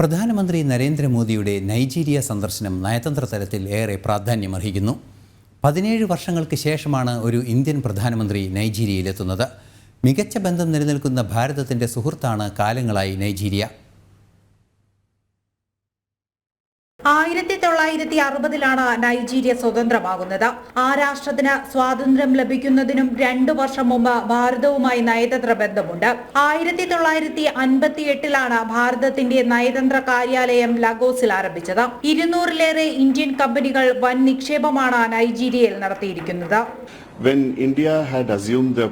പ്രധാനമന്ത്രി നരേന്ദ്രമോദിയുടെ നൈജീരിയ സന്ദർശനം നയതന്ത്ര തലത്തിൽ ഏറെ പ്രാധാന്യമർഹിക്കുന്നു. പതിനേഴ് വർഷങ്ങൾക്ക് ശേഷമാണ് ഒരു ഇന്ത്യൻ പ്രധാനമന്ത്രി നൈജീരിയയിലെത്തുന്നത്. മികച്ച ബന്ധം നിലനിൽക്കുന്ന ഭാരതത്തിന്റെ സുഹൃത്താണ് കാലങ്ങളായി നൈജീരിയ. ആയിരത്തി തൊള്ളായിരത്തി അറുപതിലാണ് നൈജീരിയ സ്വതന്ത്രമാകുന്നത്. ആ രാഷ്ട്രത്തിന് സ്വാതന്ത്ര്യം ലഭിക്കുന്നതിനും രണ്ടു വർഷം മുമ്പ് ഭാരതവുമായി നയതന്ത്ര ബന്ധമുണ്ട്. ആയിരത്തി തൊള്ളായിരത്തി അൻപത്തി എട്ടിലാണ് ഭാരതത്തിന്റെ നയതന്ത്ര കാര്യാലയം ലഗോസിൽ ആരംഭിച്ചത്. ഇരുന്നൂറിലേറെ ഇന്ത്യൻ കമ്പനികൾ വൻ നിക്ഷേപമാണ് നൈജീരിയയിൽ നടത്തിയിരിക്കുന്നത്. When India had assumed the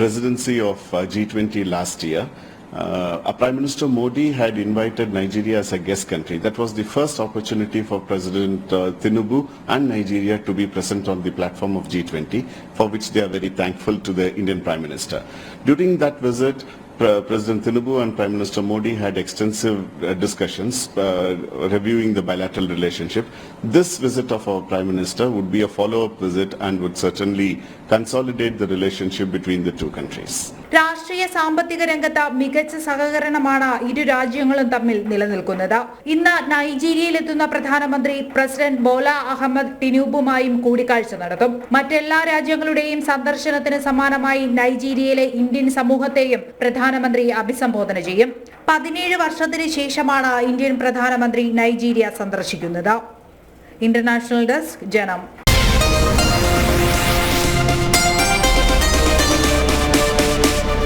presidency of uh, G20 last year, uh, Prime Minister Modi had invited Nigeria as a guest country. That was the first opportunity for President uh, Tinubu and Nigeria to be present on the platform of G20, for which they are very thankful to the Indian Prime Minister. During that visit, President Tinubu and Prime Minister Modi had extensive uh, discussions uh, reviewing the bilateral relationship. This visit of our Prime Minister would be a follow-up visit and would certainly consolidate the relationship between the two countries. രാഷ്ട്രീയ സാമ്പത്തിക രംഗത്ത് മികച്ച സഹകരണമാണ് ഇരു രാജ്യങ്ങളും തമ്മിൽ നിലനിൽക്കുന്നത് ഇന്ന് നൈജീരിയയിലെത്തുന്ന പ്രധാനമന്ത്രി പ്രസിഡന്റ് ബോല അഹമ്മദ് ടിനൂബുമായും കൂടിക്കാഴ്ച നടത്തും മറ്റെല്ലാ രാജ്യങ്ങളുടെയും സന്ദർശനത്തിന് സമാനമായി നൈജീരിയയിലെ ഇന്ത്യൻ സമൂഹത്തെയും പ്രധാനമന്ത്രി അഭിസംബോധന ചെയ്യും. പതിനേഴ് വർഷത്തിന് ശേഷമാണ് ഇന്ത്യൻ പ്രധാനമന്ത്രി നൈജീരിയ സന്ദർശിക്കുന്നത്. ഇന്റർനാഷണൽ ഡെസ്ക് ജനം.